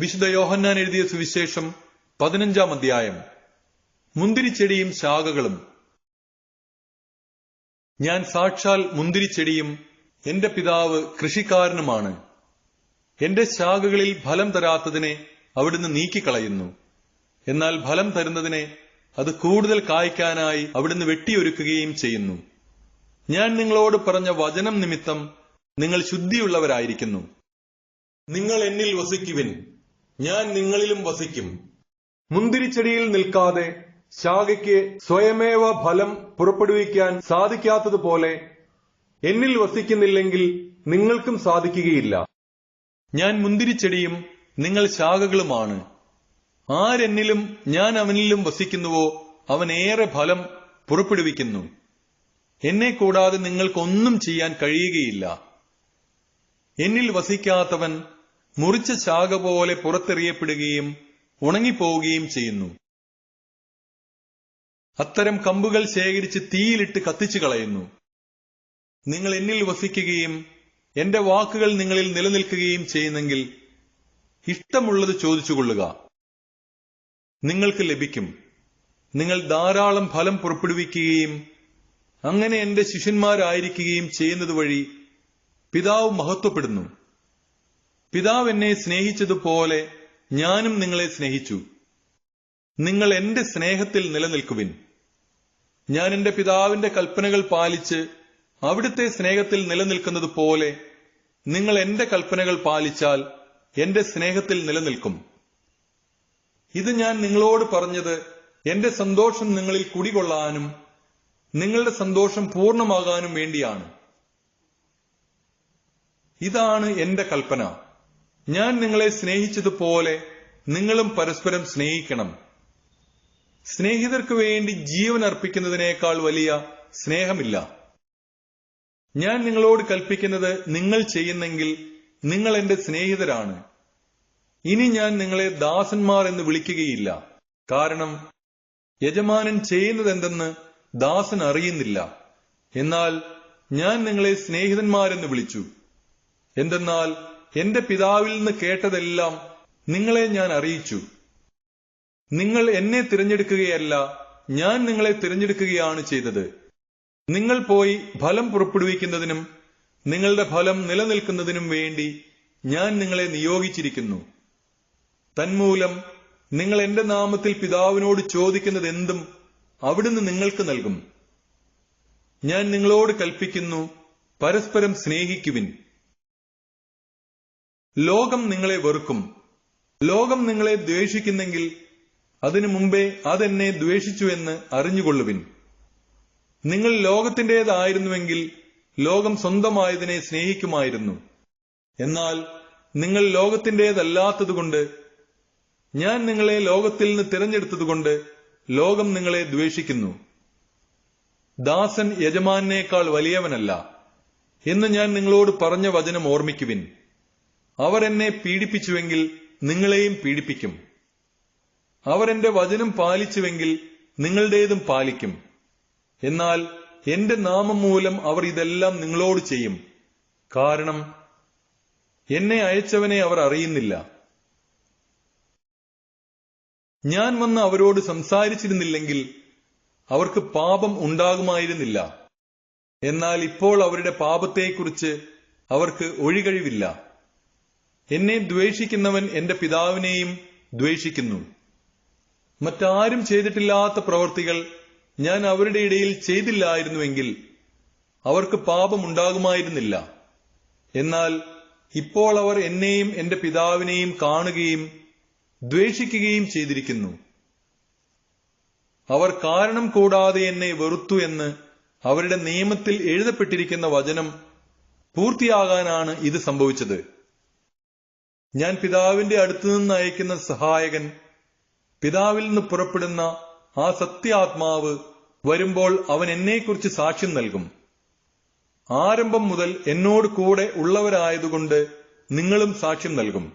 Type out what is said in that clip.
വിശുദ്ധ യോഹന്നാൻ എഴുതിയ സുവിശേഷം പതിനഞ്ചാം അധ്യായം. മുന്തിരിച്ചെടിയും ശാഖകളും. ഞാൻ സാക്ഷാൽ മുന്തിരിച്ചെടിയും എന്റെ പിതാവ് കൃഷിക്കാരനുമാണ്. എന്റെ ശാഖകളിൽ ഫലം തരാത്തതിനെ അവിടുന്ന് നീക്കിക്കളയുന്നു. എന്നാൽ ഫലം തരുന്നതിനെ അത് കൂടുതൽ കായ്ക്കാനായി അവിടുന്ന് വെട്ടിയൊരുക്കുകയും ചെയ്യുന്നു. ഞാൻ നിങ്ങളോട് പറഞ്ഞ വചനം നിമിത്തം നിങ്ങൾ ശുദ്ധിയുള്ളവരായിരിക്കുന്നു. നിങ്ങൾ എന്നിൽ വസിക്കുവിൻ. ഞാൻ നിങ്ങളിലും വസിക്കും. മുന്തിരിച്ചെടിയിൽ നിൽക്കാതെ ശാഖയ്ക്ക് സ്വയമേവ ഫലം പുറപ്പെടുവിക്കാൻ സാധിക്കാത്തതുപോലെ എന്നിൽ വസിക്കുന്നില്ലെങ്കിൽ നിങ്ങൾക്കും സാധിക്കുകയില്ല. ഞാൻ മുന്തിരിച്ചെടിയും നിങ്ങൾ ശാഖകളുമാണ്. ആരെന്നിലും ഞാൻ അവനിലും വസിക്കുന്നുവോ അവൻ ഏറെ ഫലം പുറപ്പെടുവിക്കുന്നു. എന്നെ കൂടാതെ നിങ്ങൾക്കൊന്നും ചെയ്യാൻ കഴിയുകയില്ല. എന്നിൽ വസിക്കാത്തവൻ മുറിച്ച ശാഖ പോലെ പുറത്തെറിയപ്പെടുകയും ഉണങ്ങിപ്പോവുകയും ചെയ്യുന്നു. അത്തരം കമ്പുകൾ ശേഖരിച്ച് തീയിലിട്ട് കത്തിച്ചു കളയുന്നു. നിങ്ങൾ എന്നിൽ വസിക്കുകയും എന്റെ വാക്കുകൾ നിങ്ങളിൽ നിലനിൽക്കുകയും ചെയ്യുന്നെങ്കിൽ ഇഷ്ടമുള്ളത് ചോദിച്ചുകൊള്ളുക. നിങ്ങൾക്ക് ലഭിക്കും. നിങ്ങൾ ധാരാളം ഫലം പുറപ്പെടുവിക്കുകയും അങ്ങനെ എന്റെ ശിഷ്യന്മാരായിരിക്കുകയും ചെയ്യുന്നത് വഴി പിതാവ് മഹത്വപ്പെടുന്നു. പിതാവ് എന്നെ സ്നേഹിച്ചതുപോലെ ഞാനും നിങ്ങളെ സ്നേഹിച്ചു. നിങ്ങൾ എന്റെ സ്നേഹത്തിൽ നിലനിൽക്കുവിൻ. ഞാൻ എന്റെ പിതാവിന്റെ കൽപ്പനകൾ പാലിച്ച് അവിടുത്തെ സ്നേഹത്തിൽ നിലനിൽക്കുന്നത് പോലെ നിങ്ങൾ എന്റെ കൽപ്പനകൾ പാലിച്ചാൽ എന്റെ സ്നേഹത്തിൽ നിലനിൽക്കും. ഇത് ഞാൻ നിങ്ങളോട് പറഞ്ഞത് എന്റെ സന്തോഷം നിങ്ങളിൽ കുടികൊള്ളാനും നിങ്ങളുടെ സന്തോഷം പൂർണമാകാനും വേണ്ടിയാണ്. ഇതാണ് എന്റെ കൽപ്പന. ഞാൻ നിങ്ങളെ സ്നേഹിച്ചതുപോലെ നിങ്ങളും പരസ്പരം സ്നേഹിക്കണം. സ്നേഹിതർക്ക് വേണ്ടി ജീവൻ അർപ്പിക്കുന്നതിനേക്കാൾ വലിയ സ്നേഹമില്ല. ഞാൻ നിങ്ങളോട് കൽപ്പിക്കുന്നത് നിങ്ങൾ ചെയ്യുന്നെങ്കിൽ നിങ്ങൾ എന്റെ സ്നേഹിതരാണ്. ഇനി ഞാൻ നിങ്ങളെ ദാസന്മാർ എന്ന് വിളിക്കുകയില്ല. കാരണം യജമാനൻ ചെയ്യുന്നതെന്തെന്ന് ദാസൻ അറിയുന്നില്ല. എന്നാൽ ഞാൻ നിങ്ങളെ സ്നേഹിതന്മാരെന്ന് വിളിച്ചു. എന്തെന്നാൽ എന്റെ പിതാവിൽ നിന്ന് കേട്ടതെല്ലാം നിങ്ങളെ ഞാൻ അറിയിച്ചു. നിങ്ങൾ എന്നെ തിരഞ്ഞെടുക്കുകയല്ല ഞാൻ നിങ്ങളെ തിരഞ്ഞെടുക്കുകയാണ് ചെയ്തത്. നിങ്ങൾ പോയി ഫലം പുറപ്പെടുവിക്കുന്നതിനും നിങ്ങളുടെ ഫലം നിലനിൽക്കുന്നതിനും വേണ്ടി ഞാൻ നിങ്ങളെ നിയോഗിച്ചിരിക്കുന്നു. തന്മൂലം നിങ്ങൾ എന്റെ നാമത്തിൽ പിതാവിനോട് ചോദിക്കുന്നത് എന്തും അവിടുന്ന് നിങ്ങൾക്ക് നൽകും. ഞാൻ നിങ്ങളോട് കൽപ്പിക്കുന്നു പരസ്പരം സ്നേഹിക്കുവിൻ. ലോകം നിങ്ങളെ വെറുക്കും. ലോകം നിങ്ങളെ ദ്വേഷിക്കുന്നെങ്കിൽ അതിനു മുമ്പേ അതെന്നെ ദ്വേഷിച്ചു എന്ന് അറിഞ്ഞുകൊള്ളുവിൻ. നിങ്ങൾ ലോകത്തിന്റേതായിരുന്നുവെങ്കിൽ ലോകം സ്വന്തമായതിനെ സ്നേഹിക്കുമായിരുന്നു. എന്നാൽ നിങ്ങൾ ലോകത്തിന്റേതല്ലാത്തതുകൊണ്ട് ഞാൻ നിങ്ങളെ ലോകത്തിൽ നിന്ന് തിരഞ്ഞെടുത്തതുകൊണ്ട് ലോകം നിങ്ങളെ ദ്വേഷിക്കുന്നു. ദാസൻ യജമാനേക്കാൾ വലിയവനല്ല എന്ന് ഞാൻ നിങ്ങളോട് പറഞ്ഞ വചനം ഓർമ്മിക്കുവിൻ. അവർ എന്നെ പീഡിപ്പിച്ചുവെങ്കിൽ നിങ്ങളെയും പീഡിപ്പിക്കും. അവർ എന്റെ വചനം പാലിച്ചുവെങ്കിൽ നിങ്ങളുടേതും പാലിക്കും. എന്നാൽ എന്റെ നാമം മൂലം അവർ ഇതെല്ലാം നിങ്ങളോട് ചെയ്യും. കാരണം എന്നെ അയച്ചവനെ അവർ അറിയുന്നില്ല. ഞാൻ വന്ന് അവരോട് സംസാരിച്ചിരുന്നില്ലെങ്കിൽ അവർക്ക് പാപം ഉണ്ടാകുമായിരുന്നില്ല. എന്നാൽ ഇപ്പോൾ അവരുടെ പാപത്തെക്കുറിച്ച് അവർക്ക് ഒഴികഴിവില്ല. എന്നെ ദ്വേഷിക്കുന്നവൻ എന്റെ പിതാവിനെയും ദ്വേഷിക്കുന്നു. മറ്റാരും ചെയ്തിട്ടില്ലാത്ത പ്രവർത്തികൾ ഞാൻ അവരുടെ ഇടയിൽ ചെയ്തില്ലായിരുന്നുവെങ്കിൽ അവർക്ക് പാപമുണ്ടാകുമായിരുന്നില്ല. എന്നാൽ ഇപ്പോൾ അവർ എന്നെയും എന്റെ പിതാവിനെയും കാണുകയും ദ്വേഷിക്കുകയും ചെയ്തിരിക്കുന്നു. അവർ കാരണം കൂടാതെ എന്നെ വെറുത്തു എന്ന് അവരുടെ നിയമത്തിൽ എഴുതപ്പെട്ടിരിക്കുന്ന വചനം പൂർത്തിയാകാനാണ് ഇത് സംഭവിച്ചത്. ഞാൻ പിതാവിന്റെ അടുത്തു നിന്ന് അയക്കുന്ന സഹായകൻ പിതാവിൽ നിന്ന് പുറപ്പെടുന്ന ആ സത്യാത്മാവ് വരുമ്പോൾ അവൻ എന്നെക്കുറിച്ച് സാക്ഷ്യം നൽകും. ആരംഭം മുതൽ എന്നോട് കൂടെ ഉള്ളവരായതുകൊണ്ട് നിങ്ങളും സാക്ഷ്യം നൽകും.